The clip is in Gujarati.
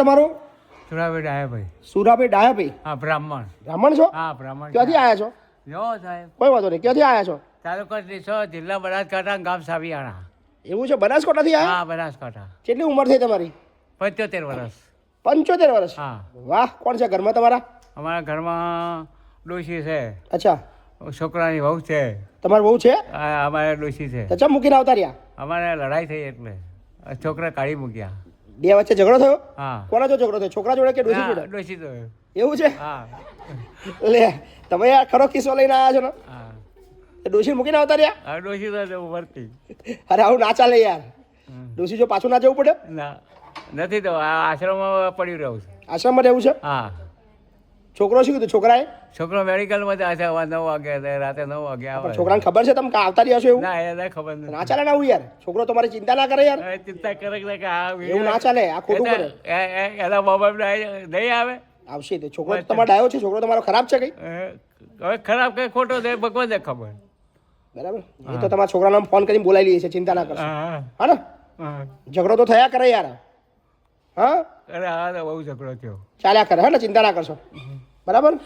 તમારું? સુરાભાઈ ડાયાભાઈ સુરાભાઈ ડાયાભાઈ હા બ્રાહ્મણ. બ્રાહ્મણ છો? હા બ્રાહ્મણ ક્યાંથી આવ્યા છો? જો સાહેબ. કોઈ વાંધો નહીં. ક્યાંથી આવ્યા છો? તાલુકા દેશો જિલ્લા બનાસકાંઠા ગામ સાવિયાણા. એવું છે? બનાસકાંઠાથી આવ્યા હા બનાસકાંઠા. કેટલી ઉંમર થઈ તમારી? પંચોતેર વર્ષ. પંચોતેર વર્ષ? હા. વાહ કોણ છે ઘરમાં તમારા? અમારા ઘરમાં ડોશી છે. અચ્છા. છોકરાની વહુ છે. તમારી બહુ છે? અમારે ડોશી છે. અચ્છા મૂકીને આવતા રહ્યા? અમારે લડાઈ થઈ એટલે. છોકરા કાઢી મૂક્યા. બે વચ્ચે ઝઘડો થયો? હા. કોના જો ઝઘડો થયો? છોકરા જોડે કે ડોસી જોડે? ડોશી જોડે. એવું છે? હા. લે તમે આ ખરો કિસ્સો લઈને આવ્યા છો ને? હા. ડોસી મૂકીને આવતા રહ્યા? ડોશી તો વર્તી અરે આવું ના ચાલે યાર. ડોસી જો પાછું ના જવું પડે? ના. નથી તો આ આશ્રમમાં પડ્યું રહું છે. આશ્રમમાં રહેવું છે? હા. છોકરો શું કીધું? છોકરાએ? છોકરો મેડિકલમાં જાય છે હવે નવ વાગે રાતે નવ વાગે આવે. છોકરાને ખબર છે તમે કે આવતા રહ્યા છો એવું? ના એને ખબર ના ચાલે ના આવું યાર? છોકરો તમારી ચિંતા ના કરે યાર? ચિંતા કરે કે આ એવું ના ચાલે આ ખોટું કરે. એ- એ- એના મા બાપ નહીં આવે? આવશે તે. છોકરો તમારો ડાયો છે? છોકરો તમારો ખરાબ છે કઈ? હવે ખરાબ કઈ ખોટો છે ભગવાનને ખબર. બરાબર? એ તો તમારા છોકરાને ફોન કરીને બોલાવી લઈએ છે ચિંતા ના કરશો. હા હા. ને? હા. ઝઘડો તો થયા કરે યાર. હા? અરે હા બહુ ઝઘડો થયો. ચાલ્યા કરે હા ને? ચિંતા ના કરશો. બરાબર?